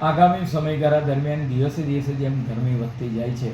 આગામી સમયગાળા દરમિયાન દિવસે દિવસે જેમ ગરમી વધતી જાય છે,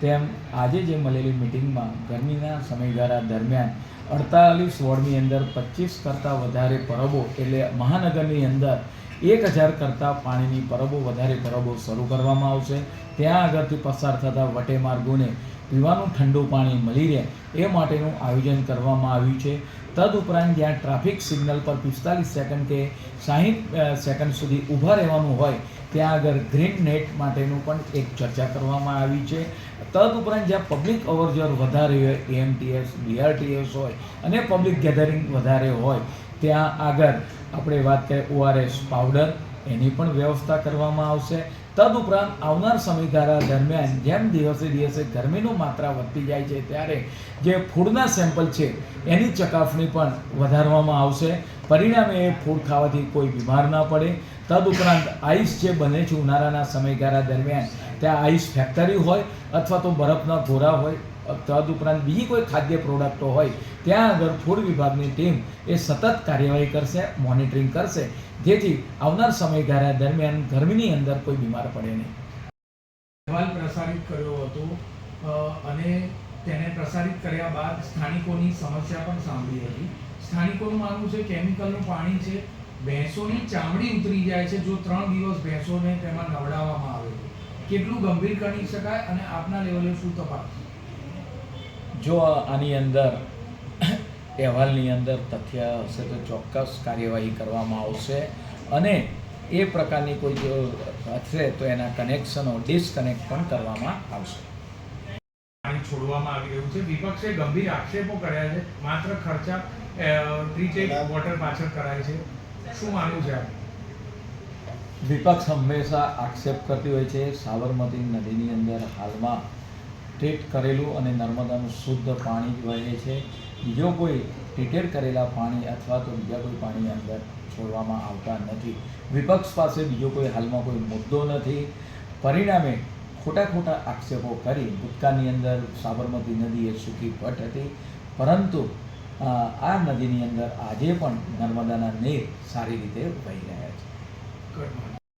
તેમ આજે જે મળેલી મિટિંગમાં ગરમીના સમયગાળા દરમિયાન અડતાલીસ વોર્ડની અંદર પચીસ કરતાં વધારે પરબો એટલે મહાનગરની અંદર એક હજાર કરતાં પાણીની પરબો, વધારે પરબો શરૂ કરવામાં આવશે. ત્યાં આગળથી પસાર થતા વટે માર્ગોને પીવાનું ઠંડુ પાણી મળી રહે એ માટેનું આયોજન કરવામાં આવ્યું છે. તદુપરાંત જ્યાં ટ્રાફિક સિગ્નલ પર પિસ્તાલીસ સેકન્ડ કે સાહીઠ સેકન્ડ સુધી ઊભા રહેવાનું હોય, ત્યાં આગળ ગ્રીન નેટ માટેનું પણ એક ચર્ચા કરવામાં આવી છે. તદુપરાંત જ્યાં પબ્લિક અવરજવર વધારે હોય, એએમટીએસ, બીઆરટીએસ હોય અને પબ્લિક ગેધરિંગ વધારે હોય, ત્યાં આગળ આપણે વાત કરીએ ઓઆરએસ પાવડર. એની પણ વ્યવસ્થા કરવામાં આવશે. તદુપરાંત આવનાર સમયગાળા દરમિયાન જેમ દિવસે દિવસે ગરમીનું માત્રા વધતી જાય છે ત્યારે જે ફૂડના સેમ્પલ છે એની ચકાસણી પણ વધારવામાં આવશે. પરિણામે એ ફૂડ ખાવાથી કોઈ બીમાર ના પડે. તદુપરાંત આઈસ જે બને છે ઉનાળાના સમયગાળા દરમિયાન, ત્યાં આઈસ ફેક્ટરી હોય અથવા તો બરફના ઘોરા હોય તદુપરાંત બીજી કોઈ ખાદ્ય પ્રોડક્ટો હોય, ત્યાં આગળ ફૂડ વિભાગની ટીમ એ સતત કાર્યવાહી કરશે મોનિટરિંગ કરશે. જેથી આવનાર સમયગાળા દરમિયાન ગરમીની અંદર કોઈ બીમાર પડે નહીં. અહેવાલ પ્રસારિત કર્યો હતો અને તેને પ્રસારિત કર્યા બાદ સ્થાનિકોની સમસ્યા પણ સાંભળી હતી. સ્થાનિકોનું માનવું છે, કેમિકલનું પાણી છે, ભેંસોની ચામડી ઉતરી જાય છે, જો ત્રણ દિવસ ભેંસોને તેમાં નવડાવવામાં આવે કેટલું ગંભીર ગણી શકાય અને આપના લેવલે શું તપાસ? જો આની અંદર અહેવાલની અંદર તથ્ય હશે તો ચોક્કસ કાર્યવાહી કરવામાં આવશે. અને એ પ્રકારની કોઈ જો હશે તો એના કનેક્શનો ડિસકનેક્ટ પણ કરવામાં આવશે. છોડવામાં આવી રહ્યું છે. વિપક્ષે ગંભીર આક્ષેપો કર્યા છે. માત્ર ખર્ચા ટ્રીટેડ વોટર પાછળ કરાય છે. શું માનવું છે વિપક્ષ હંમેશા આક્ષેપ કરતી હોય છે. સાબરમતી નદીની અંદર હાલમાં ટ્રીટ કરેલું અને નર્મદાનું શુદ્ધ પાણી વહે છે. બીજો કોઈ ટ્રીટેડ કરેલા પાણી અથવા તો બીજા કોઈ પાણી અંદર છોડવામાં આવતા નથી. વિપક્ષ પાસે બીજો કોઈ હાલમાં કોઈ મુદ્દો નથી. પરિણામે ખોટા ખોટા આક્ષેપો કરી ભૂતકાળની અંદર સાબરમતી નદી એ સૂકી પટ હતી. પરંતુ આ નદીની અંદર આજે પણ નર્મદાના નીર સારી રીતે વહી રહ્યા છે.